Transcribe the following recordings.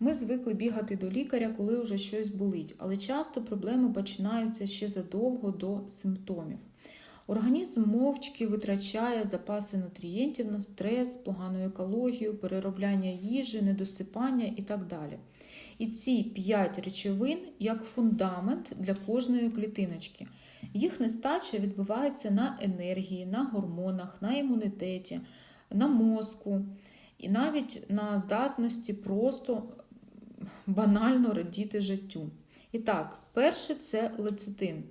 Ми звикли бігати до лікаря, коли вже щось болить, але часто проблеми починаються ще задовго до симптомів. Організм мовчки витрачає запаси нутрієнтів на стрес, погану екологію, переробляння їжі, недосипання і так далі. І ці п'ять речовин як фундамент для кожної клітиночки. Їх нестача відбувається на енергії, на гормонах, на імунітеті, на мозку і навіть на здатності просто банально радіти життю. І так, перше це лецитин.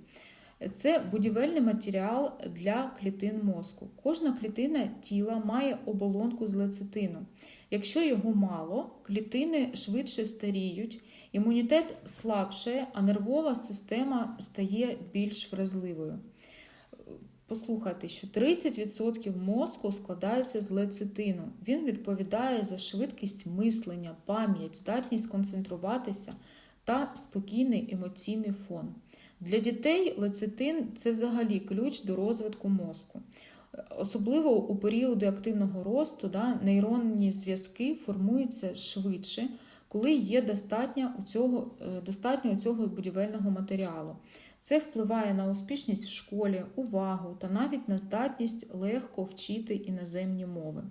Це будівельний матеріал для клітин мозку. Кожна клітина тіла має оболонку з лецитину. Якщо його мало, клітини швидше старіють, імунітет слабшає, а нервова система стає більш вразливою. Послухайте, що 30% мозку складається з лецитину. Він відповідає за швидкість мислення, пам'ять, здатність концентруватися та спокійний емоційний фон. Для дітей лецитин це взагалі ключ до розвитку мозку. Особливо у періоди активного росту да, нейронні зв'язки формуються швидше, коли є достатньо у цього, достатньо у цього будівельного матеріалу. Це впливає на успішність в школі, увагу та навіть на здатність легко вчити іноземні мови.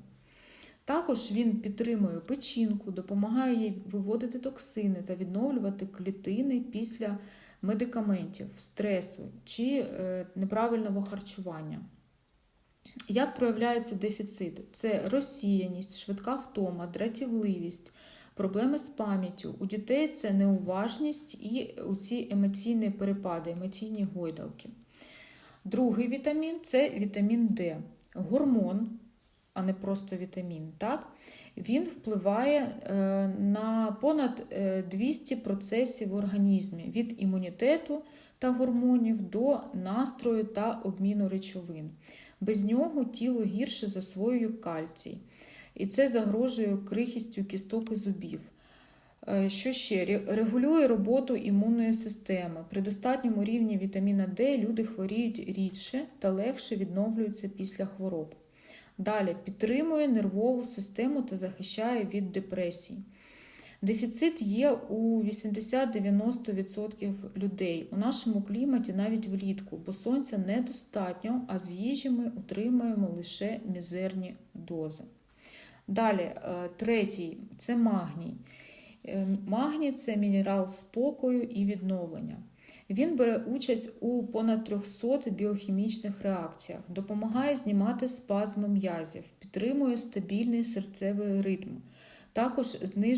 Також він підтримує печінку, допомагає їй виводити токсини та відновлювати клітини після медикаментів, стресу чи неправильного харчування. Як проявляється дефіцит? Це розсіяність, швидка втома, дратівливість, проблеми з пам'яттю. У дітей це неуважність і ці емоційні перепади, емоційні гойдалки. Другий вітамін це вітамін Д. Гормон, а не просто вітамін. Так? Він впливає на понад 200 процесів в організмі від імунітету та гормонів до настрою та обміну речовин. Без нього тіло гірше засвоює кальцій. І це загрожує крихістю кісток і зубів. Що ще? Регулює роботу імунної системи. При достатньому рівні вітаміна Д люди хворіють рідше та легше відновлюються після хвороб. Далі підтримує нервову систему та захищає від депресій. Дефіцит є у 80-90% людей. У нашому кліматі навіть влітку, бо сонця недостатньо, а з їжі ми отримуємо лише мізерні дози. Далі, третій це магній. Магній це мінерал спокою і відновлення. Він бере участь у понад 300 біохімічних реакціях, допомагає знімати спазми м'язів, підтримує стабільний серцевий ритм, також знижує